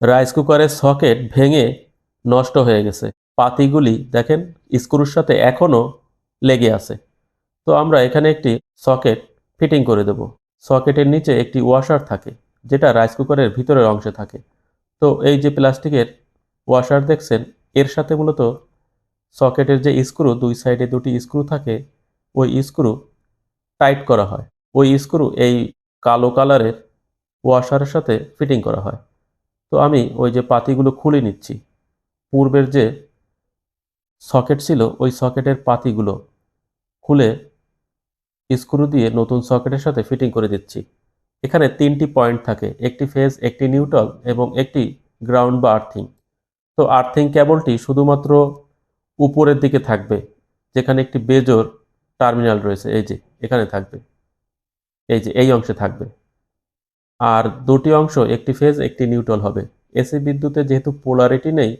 Rice কুকারের socket ভেঙে নষ্ট হয়ে গেছে। পাতিগুলি, দেখেন, স্ক্রুর সাথে এখনও লেগে আছে। তো আমরা এখানে একটি সকেট ফিটিং করে দেব। সকেটের নিচে একটি ওয়াশার থাকে, যেটা রাইস কুকারের ভিতরের অংশে থাকে। তো এই যে প্লাস্টিকের ওয়াশার দেখছেন, এর সাথে মূলত সকেটের যে স্ক্রু, দুই সাইডে দুটি স্ক্রু থাকে, ওই স্ক্রু টাইট করা হয়। ওই স্ক্রু এই কালো কালারের ওয়াশারের সাথে ফিটিং করা হয়। তো আমি ওই যে পাতিগুলো খুলে নিচ্ছি। পূর্বের যে সকেট ছিল, ওই সকেটের পাতিগুলো খুলে স্ক্রু দিয়ে নতুন সকেটের সাথে ফিটিং করে দিচ্ছি। এখানে তিনটি পয়েন্ট থাকে, একটি ফেজ, একটি নিউট্রাল এবং একটি গ্রাউন্ড বা আর্থিং। তো আর্থিং কেবলটি শুধুমাত্র উপরের দিকে থাকবে, যেখানে একটি বেজোর টার্মিনাল রয়েছে, এই যে এখানে থাকবে, এই যে এই অংশে থাকবে। আর দুটি অংশ, একটি ফেজ, একটি নিউট্রাল হবে। এসি বিদ্যুতে যেহেতু পোলারিটি নেই,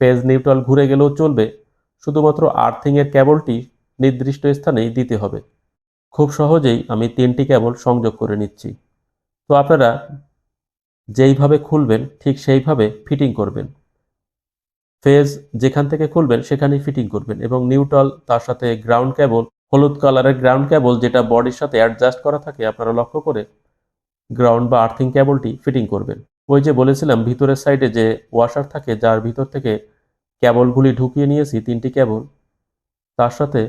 ফেজ নিউট্রাল ঘুরে গেলেও চলবে। শুধুমাত্র আর্থিংয়ের কেবলটি নির্দিষ্ট স্থানেই দিতে হবে। খুব সহজেই আমি তিনটি কেবল সংযোগ করে নিচ্ছি। তো আপনারা যেইভাবে খুলবেন, ঠিক সেইভাবে ফিটিং করবেন। ফেজ যেখান থেকে খুলবেন, সেখানেই ফিটিং করবেন এবং নিউট্রাল, তার সাথে গ্রাউন্ড কেবল, হলুদ কালারের গ্রাউন্ড কেবল, যেটা বডির সাথে অ্যাডজাস্ট করা থাকে, আপনারা লক্ষ্য করে গ্রাউন্ড বা আর্থিং কেবলটি ফিটিং করবেন। ওই যে বলেছিলাম, ভিতরের সাইডে যে ওয়াশার থাকে, যার ভিতর থেকে কেবলগুলি ঢুকিয়ে নিয়েছি, তিনটি কেবল তার সাথে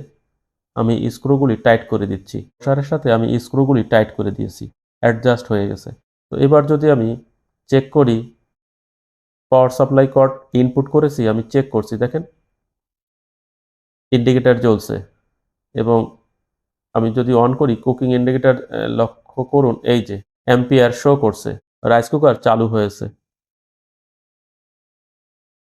আমি স্ক্রুগুলি টাইট করে দিচ্ছি। ওয়াশারের সাথে আমি স্ক্রুগুলি টাইট করে দিয়েছি অ্যাডজাস্ট হয়ে গেছে। তো এবার যদি আমি চেক করি পাওয়ার সাপ্লাই কর্ড ইনপুট করেছি, আমি চেক করছি, দেখেন। ইন্ডিকেটার জ্বলছে এবং আমি যদি অন করি কুকিং ইন্ডিকেটার লক্ষ্য করুন, এই যে অ্যাম্পিয়ার শো করছে। রাইস কুকার চালু হয়েছে।